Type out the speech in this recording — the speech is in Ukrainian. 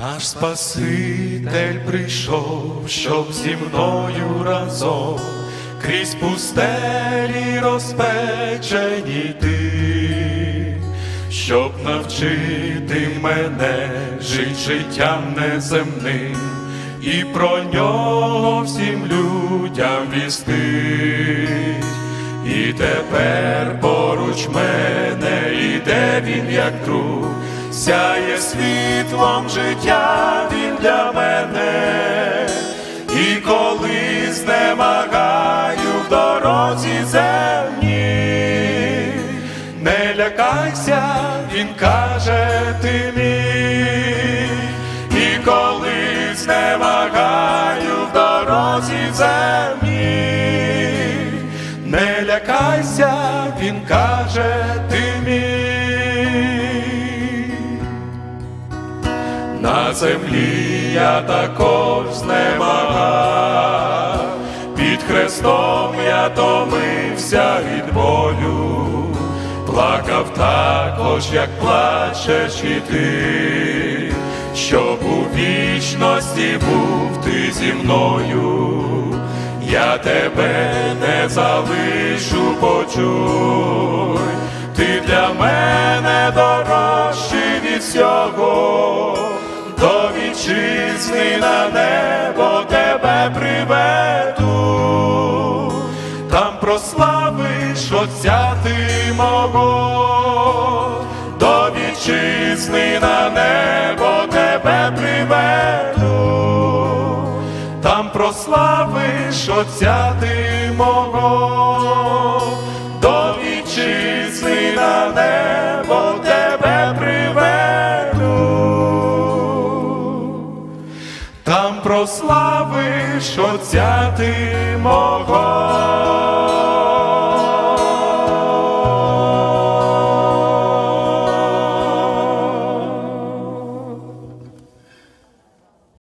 Наш Спаситель прийшов, щоб зі мною разом крізь пустелі розпечені йти, щоб навчити мене жить життям неземним і про нього всім людям вістить. І тепер він, як друг, сяє світлом життя він для мене, і коли знемагаю в дорозі земній, не лякайся, він каже ти мій, і коли знемагаю в дорозі земній, не лякайся, він каже ти На землі я також знемагав, під хрестом я томився від болю, плакав також, як плачеш і ти, щоб у вічності був ти зі мною. Я тебе не залишу, почуй, ти для мене вітчизни на небо тебе приведу, там прославиш Отця ти мого, до вітчизни на небо тебе приведу. Там прославиш Отця ти мого, до вітчизни прославиш Отця ти мого.